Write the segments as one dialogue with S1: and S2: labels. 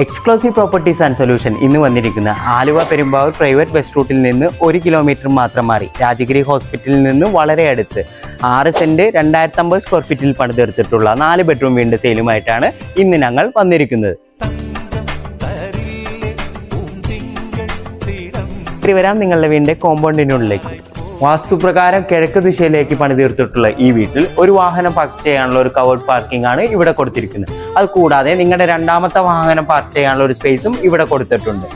S1: Exclusive properties and solution ഇന്ന് വന്നിരിക്കുന്ന Aluva Perumbavoor private bus റൂട്ടിൽ നിന്ന് ഒരു കിലോമീറ്റർ മാത്രം മാറി. രാജഗിരി ഹോസ്പിറ്റലിൽ നിന്ന് വളരെ അടുത്ത് ആറ് സെന്റ് രണ്ടായിരത്തി അമ്പത് സ്ക്വയർ ഫീറ്റിൽ പണിതെടുത്തിട്ടുള്ള നാല് ബെഡ്റൂം വീണ്ടും സെയിലുമായിട്ടാണ് ഇന്ന് ഞങ്ങൾ വന്നിരിക്കുന്നത്. ഇനി വരാം നിങ്ങളുടെ വീടിന്റെ കോമ്പൗണ്ടിനുള്ളിലേക്ക് വാസ്തുപ്രകാരം കിഴക്ക് ദിശയിലേക്ക് പണിതീർത്തിട്ടുള്ള ഈ വീട്ടിൽ ഒരു വാഹനം പാർക്ക് ചെയ്യാനുള്ള ഒരു കവേർഡ് പാർക്കിംഗ് ആണ് ഇവിടെ കൊടുത്തിരിക്കുന്നത്. അത് കൂടാതെ നിങ്ങളുടെ രണ്ടാമത്തെ വാഹനം പാർക്ക് ചെയ്യാനുള്ള ഒരു സ്പേസും ഇവിടെ കൊടുത്തിട്ടുണ്ട്.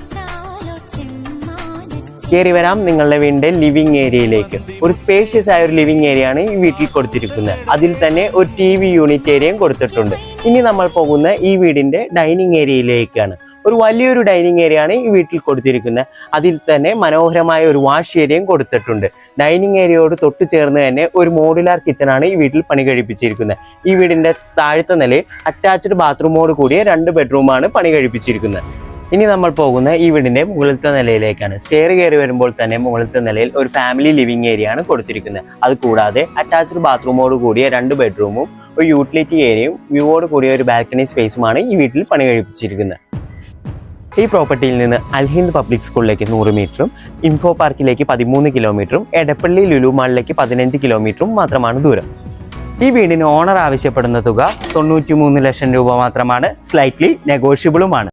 S1: കയറി വരാം നിങ്ങളുടെ വീടിന്റെ ലിവിംഗ് ഏരിയയിലേക്ക് ഒരു സ്പേഷ്യസ് ആയ ഒരു ലിവിംഗ് ഏരിയ ആണ് ഈ വീട്ടിൽ കൊടുത്തിരിക്കുന്നത്. അതിൽ തന്നെ ഒരു ടി വി യൂണിറ്റ് ഏരിയയും കൊടുത്തിട്ടുണ്ട്. ഇനി നമ്മൾ പോകുന്ന ഈ വീടിന്റെ ഡൈനിങ് ഏരിയയിലേക്കാണ് ഒരു വലിയൊരു ഡൈനിങ് ഏരിയ ആണ് ഈ വീട്ടിൽ കൊടുത്തിരിക്കുന്നത്. അതിൽ തന്നെ മനോഹരമായ ഒരു വാഷ് ഏരിയയും കൊടുത്തിട്ടുണ്ട്. ഡൈനിങ് ഏരിയയോട് തൊട്ട് ചേർന്ന് തന്നെ ഒരു മോഡുലാർ കിച്ചൺ ആണ് ഈ വീട്ടിൽ പണി കഴിപ്പിച്ചിരിക്കുന്നത്. ഈ വീടിന്റെ താഴത്തെ നിലയിൽ അറ്റാച്ച്ഡ് ബാത്റൂമോട് കൂടിയ രണ്ട് ബെഡ്റൂമാണ് പണി കഴിപ്പിച്ചിരിക്കുന്നത്. ഇനി നമ്മൾ പോകുന്ന ഈ വീടിന്റെ മുകളിലത്തെ നിലയിലേക്കാണ്. സ്റ്റെയർ കയറി വരുമ്പോൾ തന്നെ മുകളിലത്തെ നിലയിൽ ഒരു ഫാമിലി ലിവിംഗ് ഏരിയ ആണ് കൊടുത്തിരിക്കുന്നത്. അത് കൂടാതെ അറ്റാച്ച്ഡ് ബാത്റൂമോട് കൂടിയ രണ്ട് ബെഡ്റൂമും ഒരു യൂട്ടിലിറ്റി ഏരിയയും വ്യൂവോട് കൂടിയ ഒരു ബാൽക്കണി സ്പേസുമാണ് ഈ വീട്ടിൽ പണി കഴിപ്പിച്ചിരിക്കുന്നത്. ഈ പ്രോപ്പർട്ടിയിൽ നിന്ന് അൽഹിന്ദ് പബ്ലിക് സ്കൂളിലേക്ക് നൂറ് മീറ്ററും ഇൻഫോ പാർക്കിലേക്ക് പതിമൂന്ന് കിലോമീറ്ററും എടപ്പള്ളി ലുലു മാളിലേക്ക് പതിനഞ്ച് കിലോമീറ്ററും മാത്രമാണ് ദൂരം. ഈ വീടിന് ഓണർ ആവശ്യപ്പെടുന്ന തുക തൊണ്ണൂറ്റി ലക്ഷം രൂപ മാത്രമാണ്. സ്ലൈറ്റ്ലി നെഗോഷ്യബിളുമാണ്